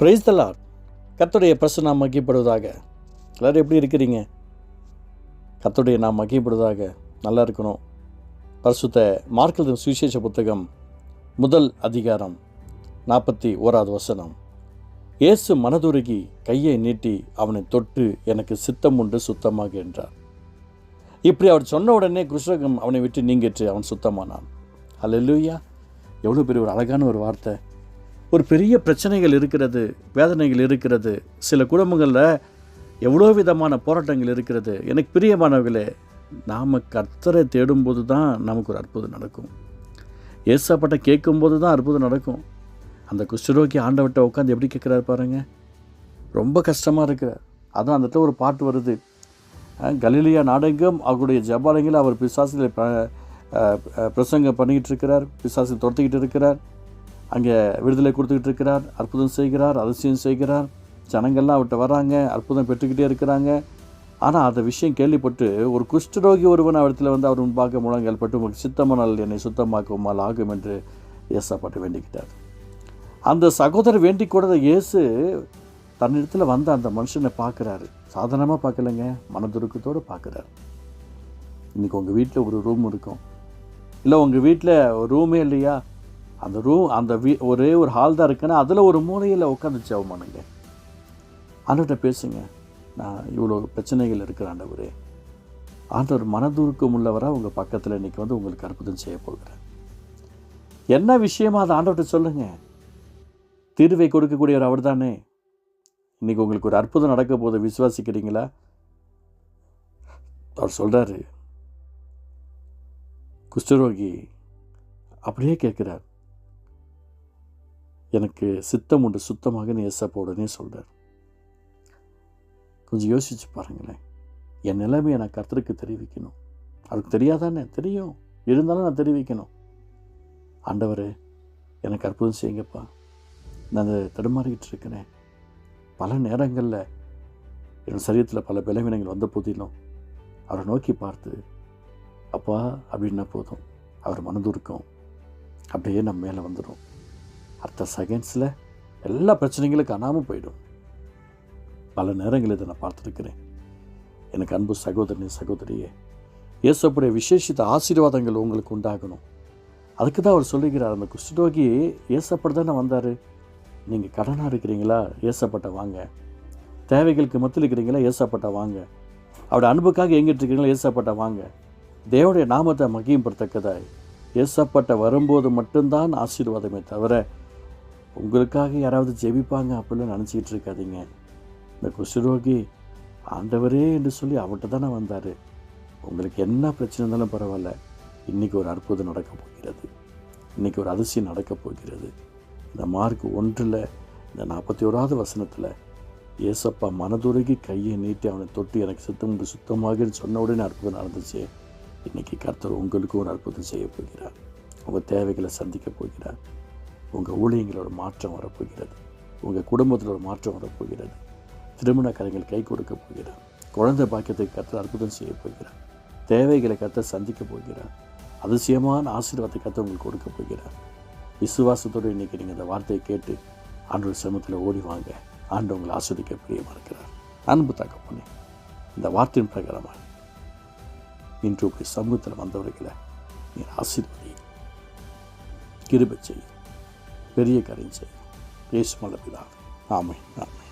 Price தலார் கர்த்தருடைய பிரசு நாம் மகிப்படுவதாக எல்லோரும் எப்படி இருக்கிறீங்க? கத்துடைய நாம் மகிப்படுவதாக நல்லா இருக்கணும். பரிசுத்த மார்க்கல் சுவிசேஷ புத்தகம் முதல் அதிகாரம் நாற்பத்தி ஓராவது வசனம். இயேசு மனதுருகி கையை நீட்டி அவனை தொட்டு எனக்கு சித்தம் உண்டு சுத்தமாக என்றார். இப்படி அவர் சொன்ன உடனே குஷ்ரகம் அவனை விட்டு நீங்கிற்று அவன் சுத்தமானான். அல்லேலூயா எவ்வளோ பெரிய ஒரு அழகான ஒரு வார்த்தை. ஒரு பெரிய பிரச்சனைகள் இருக்கிறது வேதனைகள் இருக்கிறது. சில குடும்பங்களில் எவ்வளோ விதமான போராட்டங்கள் இருக்கிறது. எனக்கு பிரியமானவர்களே நாம் கர்த்தரை தேடும்போது தான் நமக்கு ஒரு அற்புதம் நடக்கும். ஏசாப்பட்ட கேட்கும்போது தான் அற்புதம் நடக்கும். அந்த குஷ்டரோக்கி ஆண்டவட்ட உட்காந்து எப்படி கேட்குறாரு பாருங்கள் ரொம்ப கஷ்டமாக இருக்கிறார். அதான் அந்த ஒரு பாட்டு வருது. கலிலியா நாடெங்கும் அவருடைய ஜபாலயங்களில் அவர் பிசாசில் ப- பிரசங்கம் பண்ணிக்கிட்டு இருக்கிறார். பிசாசில் துரத்திக்கிட்டு இருக்கிறார். அங்கே விடுதலை கொடுத்துக்கிட்டு இருக்கிறார் அற்புதம் செய்கிறார் அதிசயம் செய்கிறார். ஜனங்கள்லாம் அவர்கிட்ட வராங்க அற்புதம் பெற்றுக்கிட்டே இருக்கிறாங்க. ஆனால் அந்த விஷயம் கேள்விப்பட்டு ஒரு குஷ்டரோகி ஒருவன் அவரிடத்தில் வந்து அவர் முன்பாக முழங்கல் பட்டு உங்களுக்கு சித்தமானால் என்னை சுத்தமாக்குமால் ஆகும் என்று இயேசப்பட்டு வேண்டிக்கிட்டார். அந்த சகோதரர் வேண்டிக் கூட இயேசு தன்னிடத்தில் வந்த அந்த மனுஷனை பார்க்குறாரு. சாதாரணமாக பார்க்கலங்க மனதுருக்கத்தோடு பார்க்குறாரு. இன்றைக்கி உங்கள் வீட்டில் ஒரு ரூம் இருக்கும். இல்லை உங்கள் வீட்டில் ரூமே இல்லையா? அந்த ரூம் அந்த வீ ஒரே ஒரு ஹால் தான் இருக்குன்னா அதில் ஒரு மூலையில் உட்காந்து ஜெபமானுங்க ஆண்டவர்கிட்ட பேசுங்க. நான் இவ்வளோ பிரச்சனைகள் இருக்கிற ஆண்டவரே. ஆண்டவர் மனதூர்க்கம் உள்ளவராக உங்கள் பக்கத்தில் இன்றைக்கி வந்து உங்களுக்கு அற்புதம் செய்ய போகிறேன் என்ன விஷயமா அதை ஆண்டவர்கிட்ட சொல்லுங்கள் தீர்வை கொடுக்கக்கூடியவர் அவர் தானே இன்றைக்கி உங்களுக்கு ஒரு அற்புதம் நடக்க போதை விசுவாசிக்கிறீங்களா? அவர் சொல்கிறாரு குஷ்டரோகி அப்படியே கேட்குறார். எனக்கு சித்தம் உண்டு சுத்தமாக நீ உடனே சொல்கிறார் கொஞ்சம் யோசிச்சு பாருங்களேன். என் நிலைமையை நான் கர்த்தருக்கு தெரிவிக்கணும். அவருக்கு தெரியாதானே? தெரியும். இருந்தாலும் நான் தெரிவிக்கணும். ஆண்டவர் எனக்கு அற்புதம் செய்யுங்கப்பா. நான் அதை தடுமாறிக்கிட்டு இருக்கிறேன். பல நேரங்களில் என் சரீரத்தில் பல பலவீனங்கள் வந்த போதிலும் அவரை நோக்கி பார்த்து அப்பா அப்படின்னா போதும். அவர் மனதுருக்கம். அப்படியே நம்ம மேலே வந்துடும் அடுத்த செகண்ட்ஸில் எல்லா பிரச்சனைகளும் காணாமல் போயிடும். பல நேரங்களில் இதை நான் பார்த்துருக்கிறேன். எனக்கு அன்பு சகோதரனே சகோதரியே இயேசுடைய விசேஷித்த ஆசீர்வாதங்கள் உங்களுக்கு உண்டாகணும். அதுக்கு தான் அவர் சொல்லுகிறார் அந்த குஷ்டரோகி ஏசப்பட தானே வந்தார்? நீங்கள் கடனாக இருக்கிறீங்களா? ஏசப்பட்ட வாங்க. தேவைகளுக்கு மத்தியில் இருக்கிறீங்களா? ஏசப்பட்ட வாங்க. அவருடைய அன்புக்காக எங்கிட்டு இருக்கிறீங்களா? ஏசப்பட்ட வாங்க. தேவனுடைய நாமத்தை மகிம்படுத்தக்கதாய் ஏசப்பட்ட வரும்போது மட்டும்தான் ஆசீர்வாதமே தவிர உங்களுக்காக யாராவது ஜெபிப்பாங்க அப்படிலாம் நினச்சிக்கிட்டு இருக்காதீங்க. இந்த குஷ்டரோகி ஆண்டவரே என்று சொல்லி அவர்கிட்ட தானே வந்தார். உங்களுக்கு என்ன பிரச்சனை இருந்தாலும் பரவாயில்ல. இன்றைக்கி ஒரு அற்புதம் நடக்க போகிறது. இன்றைக்கி ஒரு அதிசயம் நடக்க போகிறது. இந்த மார்க் ஒன்றில் இந்த நாற்பத்தி ஓராவது வசனத்தில் ஏசப்பா மனதுருகி கையை நீட்டி அவனை தொட்டு எனக்கு சுத்தம் உண்டு சுத்தமாக சொன்ன உடனே அற்புதம் நடந்துச்சு. இன்றைக்கி கர்த்தர் உங்களுக்கும் ஒரு அற்புதம் செய்ய போகிறார். உங்கள் தேவைகளை சந்திக்க போகிறார். உங்கள் ஊழியங்களோட மாற்றம் வரப்போகிறது. உங்கள் குடும்பத்தில் ஒரு மாற்றம் வரப்போகிறது. திருமண கரைகள் கை கொடுக்க போகிறார். குழந்தை பாக்கியத்தை கர்த்தர் அற்புதம் செய்ய போகிறார். தேவைகளை கத்த சந்திக்க போகிறார். அதிசயமான ஆசீர்வாதத்தை கத்த உங்களுக்கு கொடுக்க போகிறார். விசுவாசத்தோடு இன்றைக்கி நீங்கள் இந்த வார்த்தையை கேட்டு ஆண்டோட சிரமத்தில் ஓடி வாங்க. ஆண்டு உங்களை ஆஸ்வதிக்க பிரியமாக இருக்கிறார். அன்பு தகப்பனே இந்த வார்த்தையின் பிரகாரமாக இன்று உங்கள் சமூகத்தில் வந்தவர்களை நீர் ஆசீர்வதி கிருபை செய்யும். பெரிய காரியம் செய்யும். இயேசு மலப்பிதாக ஆமை ஆமை